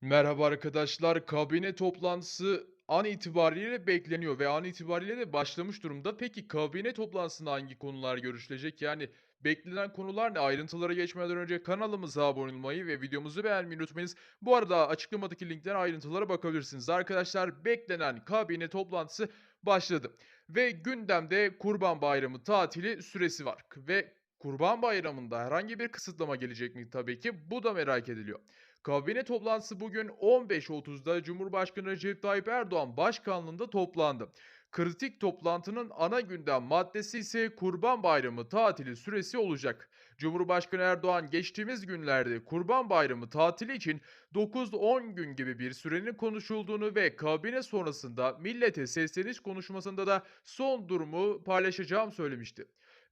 Merhaba arkadaşlar. Kabine toplantısı an itibariyle bekleniyor ve an itibariyle de başlamış durumda. Peki kabine toplantısında hangi konular görüşülecek? Yani beklenen konular ne? Ayrıntılara geçmeden önce kanalımıza abone olmayı ve videomuzu beğenmeyi unutmayınız. Bu arada açıklamadaki linkten ayrıntılara bakabilirsiniz. Arkadaşlar beklenen kabine toplantısı başladı. Ve gündemde Kurban Bayramı tatili süresi var. Ve Kurban Bayramı'nda herhangi bir kısıtlama gelecek mi tabii ki? Bu da merak ediliyor. Kabine toplantısı bugün 15.30'da Cumhurbaşkanı Recep Tayyip Erdoğan başkanlığında toplandı. Kritik toplantının ana gündem maddesi ise Kurban Bayramı tatili süresi olacak. Cumhurbaşkanı Erdoğan geçtiğimiz günlerde Kurban Bayramı tatili için 9-10 gün gibi bir sürenin konuşulduğunu ve kabine sonrasında millete sesleniş konuşmasında da son durumu paylaşacağım söylemişti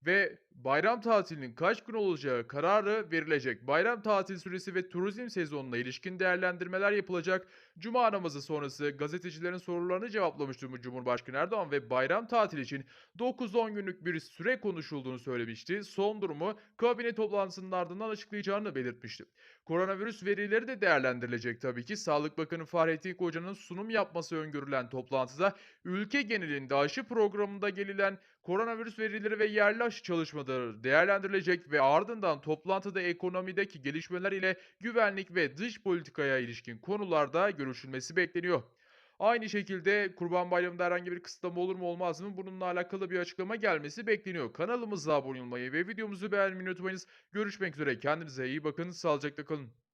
ve bayram tatilinin kaç gün olacağı kararı verilecek. Bayram tatil süresi ve turizm sezonuna ilişkin değerlendirmeler yapılacak. Cuma namazı sonrası gazetecilerin sorularını cevaplamıştı Cumhurbaşkanı Erdoğan ve bayram tatili için 9-10 günlük bir süre konuşulduğunu söylemişti. Son durumu kabine toplantısının ardından açıklayacağını belirtmişti. Koronavirüs verileri de değerlendirilecek tabii ki. Sağlık Bakanı Fahrettin Koca'nın sunum yapması öngörülen toplantıda ülke genelinde aşı programında gelinen koronavirüs verileri ve yerli aşı çalışmaları değerlendirilecek ve ardından toplantıda ekonomideki gelişmeler ile güvenlik ve dış politikaya ilişkin konularda görüşülmesi bekleniyor. Aynı şekilde Kurban Bayramı'nda herhangi bir kısıtlama olur mu olmaz mı? Bununla alakalı bir açıklama gelmesi bekleniyor. Kanalımıza abone olmayı ve videomuzu beğenmeyi unutmayınız. Görüşmek üzere. Kendinize iyi bakın. Sağlıcakla kalın.